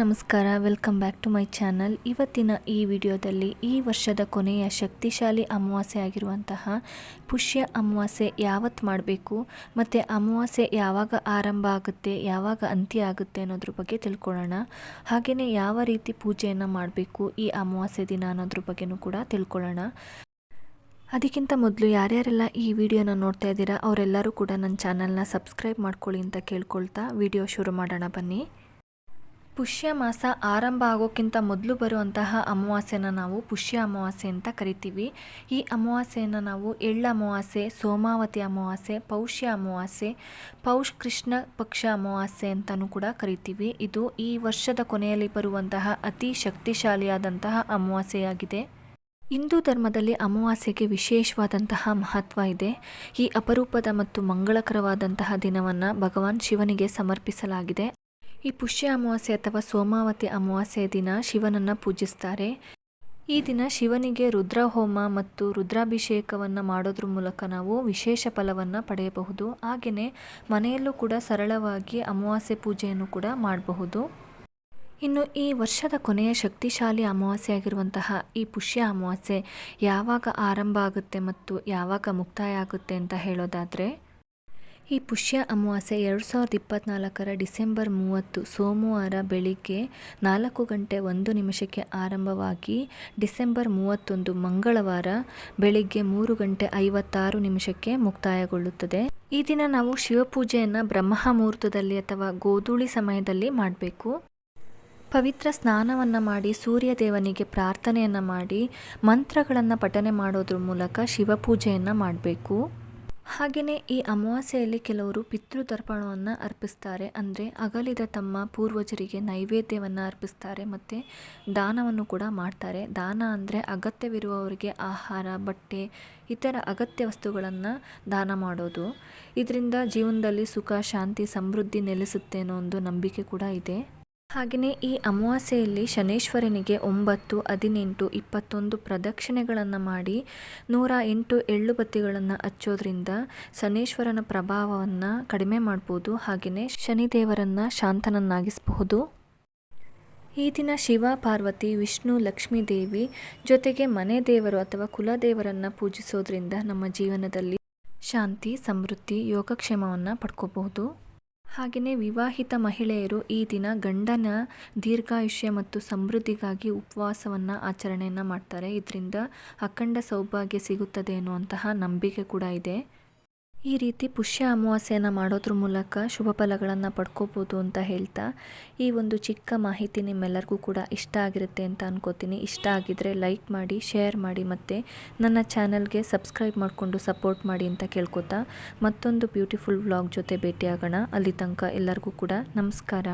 ನಮಸ್ಕಾರ. Welcome back to my channel ಇವತ್ತಿನ ಈ ವಿಡಿಯೋದಲ್ಲಿ ಈ ವರ್ಷದ ಕೊನೆಯ ಶಕ್ತಿಶಾಲಿ ಅಮಾವಾಸ್ಯೆ ಆಗಿರುವಂತಹ ಪುಷ್ಯ ಅಮಾವಾಸ್ಯೆ ಯಾವತ್ತು ಮಾಡಬೇಕು, ಮತ್ತು ಅಮಾವಾಸ್ಯೆ ಯಾವಾಗ ಆರಂಭ ಆಗುತ್ತೆ, ಯಾವಾಗ ಅಂತ್ಯ ಆಗುತ್ತೆ ಅನ್ನೋದ್ರ ಬಗ್ಗೆ ತಿಳ್ಕೊಳ್ಳೋಣ. ಹಾಗೆಯೇ ಯಾವ ರೀತಿ ಪೂಜೆಯನ್ನು ಮಾಡಬೇಕು, ಈ ಅಮಾವಾಸ್ಯೆ ದಿನ ಅನ್ನೋದ್ರ ಬಗ್ಗೆನೂ ಕೂಡ ತಿಳ್ಕೊಳ್ಳೋಣ. ಅದಕ್ಕಿಂತ ಮೊದಲು ಯಾರ್ಯಾರೆಲ್ಲ ಈ ವಿಡಿಯೋನ ನೋಡ್ತಾ ಇದ್ದೀರಾ, ಅವರೆಲ್ಲರೂ ಕೂಡ ನನ್ನ ಚಾನಲ್ನ ಸಬ್ಸ್ಕ್ರೈಬ್ ಮಾಡ್ಕೊಳ್ಳಿ ಅಂತ ಕೇಳ್ಕೊಳ್ತಾ ವಿಡಿಯೋ ಶುರು ಮಾಡೋಣ ಬನ್ನಿ. ಪುಷ್ಯ ಮಾಸ ಆರಂಭ ಆಗೋಕ್ಕಿಂತ ಮೊದಲು ಬರುವಂತಹ ಅಮಾವಾಸ್ಯೆನ ನಾವು ಪುಷ್ಯ ಅಮಾವಾಸ್ಯೆ ಅಂತ ಕರಿತೀವಿ. ಈ ಅಮಾವಾಸ್ಯೆಯನ್ನು ನಾವು ಎಳ್ಳ ಅಮಾವಾಸ್ಯೆ, ಸೋಮಾವತಿ ಅಮಾವಾಸ್ಯೆ, ಪೌಷ್ಯ ಅಮಾವಾಸ್ಯೆ, ಪೌಷ್ ಕೃಷ್ಣ ಪಕ್ಷ ಅಮಾವಾಸ್ಯೆ ಅಂತಲೂ ಕೂಡ ಕರಿತೀವಿ. ಇದು ಈ ವರ್ಷದ ಕೊನೆಯಲ್ಲಿ ಬರುವಂತಹ ಅತಿ ಶಕ್ತಿಶಾಲಿಯಾದಂತಹ ಅಮಾವಾಸ್ಯೆಯಾಗಿದೆ. ಹಿಂದೂ ಧರ್ಮದಲ್ಲಿ ಅಮಾವಾಸ್ಯೆಗೆ ವಿಶೇಷವಾದಂತಹ ಮಹತ್ವ ಇದೆ. ಈ ಅಪರೂಪದ ಮತ್ತು ಮಂಗಳಕರವಾದಂತಹ ದಿನವನ್ನು ಭಗವಾನ್ ಶಿವನಿಗೆ ಸಮರ್ಪಿಸಲಾಗಿದೆ. ಈ ಪುಷ್ಯ ಅಮಾವಾಸ್ಯೆ ಅಥವಾ ಸೋಮಾವತಿ ಅಮಾವಾಸ್ಯೆ ದಿನ ಶಿವನನ್ನು ಪೂಜಿಸ್ತಾರೆ. ಈ ದಿನ ಶಿವನಿಗೆ ರುದ್ರಹೋಮ ಮತ್ತು ರುದ್ರಾಭಿಷೇಕವನ್ನು ಮಾಡೋದ್ರ ಮೂಲಕ ನಾವು ವಿಶೇಷ ಫಲವನ್ನು ಪಡೆಯಬಹುದು. ಹಾಗೆಯೇ ಮನೆಯಲ್ಲೂ ಕೂಡ ಸರಳವಾಗಿ ಅಮಾವಾಸ್ಯೆ ಪೂಜೆಯನ್ನು ಕೂಡ ಮಾಡಬಹುದು. ಇನ್ನು ಈ ವರ್ಷದ ಕೊನೆಯ ಶಕ್ತಿಶಾಲಿ ಅಮಾವಾಸ್ಯೆ ಆಗಿರುವಂತಹ ಈ ಪುಷ್ಯ ಅಮಾವಾಸ್ಯೆ ಯಾವಾಗ ಆರಂಭ ಆಗುತ್ತೆ ಮತ್ತು ಯಾವಾಗ ಮುಕ್ತಾಯ ಆಗುತ್ತೆ ಅಂತ ಹೇಳೋದಾದರೆ ಈ ಪುಷ್ಯ ಅಮಾವಾಸ್ಯೆ ಎರಡು ಸಾವಿರದ ಇಪ್ಪತ್ತ್ನಾಲ್ಕರ ಡಿಸೆಂಬರ್ ಮೂವತ್ತು, ಸೋಮವಾರ ಬೆಳಿಗ್ಗೆ ನಾಲ್ಕು ಗಂಟೆ ಒಂದು ನಿಮಿಷಕ್ಕೆ ಆರಂಭವಾಗಿ ಡಿಸೆಂಬರ್ ಮೂವತ್ತೊಂದು ಮಂಗಳವಾರ ಬೆಳಿಗ್ಗೆ ಮೂರು ಗಂಟೆ ಐವತ್ತಾರು ನಿಮಿಷಕ್ಕೆ ಮುಕ್ತಾಯಗೊಳ್ಳುತ್ತದೆ. ಈ ದಿನ ನಾವು ಶಿವಪೂಜೆಯನ್ನು ಬ್ರಹ್ಮ ಮುಹೂರ್ತದಲ್ಲಿ ಅಥವಾ ಗೋಧೂಳಿ ಸಮಯದಲ್ಲಿ ಮಾಡಬೇಕು. ಪವಿತ್ರ ಸ್ನಾನವನ್ನು ಮಾಡಿ ಸೂರ್ಯ ದೇವನಿಗೆ ಪ್ರಾರ್ಥನೆಯನ್ನು ಮಾಡಿ ಮಂತ್ರಗಳನ್ನು ಪಠನೆ ಮಾಡೋದ್ರ ಮೂಲಕ ಶಿವಪೂಜೆಯನ್ನು ಮಾಡಬೇಕು. ಹಾಗೆಯೇ ಈ ಅಮಾವಾಸ್ಯೆಯಲ್ಲಿ ಕೆಲವರು ಪಿತೃತರ್ಪಣವನ್ನು ಅರ್ಪಿಸ್ತಾರೆ. ಅಂದರೆ ಅಗಲಿದ ತಮ್ಮ ಪೂರ್ವಜರಿಗೆ ನೈವೇದ್ಯವನ್ನು ಅರ್ಪಿಸ್ತಾರೆ ಮತ್ತು ದಾನವನ್ನು ಕೂಡ ಮಾಡ್ತಾರೆ. ದಾನ ಅಂದರೆ ಅಗತ್ಯವಿರುವವರಿಗೆ ಆಹಾರ, ಬಟ್ಟೆ, ಇತರ ಅಗತ್ಯ ವಸ್ತುಗಳನ್ನು ದಾನ ಮಾಡೋದು. ಇದರಿಂದ ಜೀವನದಲ್ಲಿ ಸುಖ, ಶಾಂತಿ, ಸಮೃದ್ಧಿ ನೆಲೆಸುತ್ತೆ ಅನ್ನೋ ಒಂದು ನಂಬಿಕೆ ಕೂಡ ಇದೆ. ಹಾಗೆಯೇ ಈ ಅಮಾವಾಸ್ಯೆಯಲ್ಲಿ ಶನೇಶ್ವರನಿಗೆ ಒಂಬತ್ತು, ಹದಿನೆಂಟು, ಇಪ್ಪತ್ತೊಂದು ಪ್ರದಕ್ಷಿಣೆಗಳನ್ನು ಮಾಡಿ ನೂರ ಎಂಟು ಎಳ್ಳು ಬತ್ತಿಗಳನ್ನು ಹಚ್ಚೋದ್ರಿಂದ ಶನೇಶ್ವರನ ಪ್ರಭಾವವನ್ನು ಕಡಿಮೆ ಮಾಡ್ಬೋದು. ಹಾಗೆಯೇ ಶನಿದೇವರನ್ನು ಶಾಂತನನ್ನಾಗಿಸಬಹುದು. ಈ ದಿನ ಶಿವ, ಪಾರ್ವತಿ, ವಿಷ್ಣು, ಲಕ್ಷ್ಮೀ ದೇವಿ ಜೊತೆಗೆ ಮನೆ ದೇವರು ಅಥವಾ ಕುಲದೇವರನ್ನು ಪೂಜಿಸೋದ್ರಿಂದ ನಮ್ಮ ಜೀವನದಲ್ಲಿ ಶಾಂತಿ, ಸಮೃದ್ಧಿ, ಯೋಗಕ್ಷೇಮವನ್ನು ಪಡ್ಕೋಬಹುದು. ಹಾಗೆಯೇ ವಿವಾಹಿತ ಮಹಿಳೆಯರು ಈ ದಿನ ಗಂಡನ ದೀರ್ಘಾಯುಷ್ಯ ಮತ್ತು ಸಮೃದ್ಧಿಗಾಗಿ ಉಪವಾಸವನ್ನು ಆಚರಣೆಯನ್ನು ಮಾಡ್ತಾರೆ. ಇದರಿಂದ ಅಖಂಡ ಸೌಭಾಗ್ಯ ಸಿಗುತ್ತದೆ ಎನ್ನುವಂತಹ ನಂಬಿಕೆ ಕೂಡ ಇದೆ. ಈ ರೀತಿ ಪುಷ್ಯ ಅಮಾವಾಸ್ಯೆಯನ್ನು ಮಾಡೋದ್ರ ಮೂಲಕ ಶುಭ ಫಲಗಳನ್ನು ಪಡ್ಕೋಬೋದು ಅಂತ ಹೇಳ್ತಾ, ಈ ಒಂದು ಚಿಕ್ಕ ಮಾಹಿತಿ ನಿಮ್ಮೆಲ್ಲರಿಗೂ ಕೂಡ ಇಷ್ಟ ಆಗಿರುತ್ತೆ ಅಂತ ಅನ್ಕೋತೀನಿ. ಇಷ್ಟ ಆಗಿದ್ದರೆ ಲೈಕ್ ಮಾಡಿ, ಶೇರ್ ಮಾಡಿ ಮತ್ತು ನನ್ನ ಚಾನಲ್ಗೆ ಸಬ್ಸ್ಕ್ರೈಬ್ ಮಾಡಿಕೊಂಡು ಸಪೋರ್ಟ್ ಮಾಡಿ ಅಂತ ಕೇಳ್ಕೊತಾ, ಮತ್ತೊಂದು ಬ್ಯೂಟಿಫುಲ್ ವ್ಲಾಗ್ ಜೊತೆ ಭೇಟಿಯಾಗೋಣ. ಅಲ್ಲಿ ತನಕ ಎಲ್ಲರಿಗೂ ಕೂಡ ನಮಸ್ಕಾರ.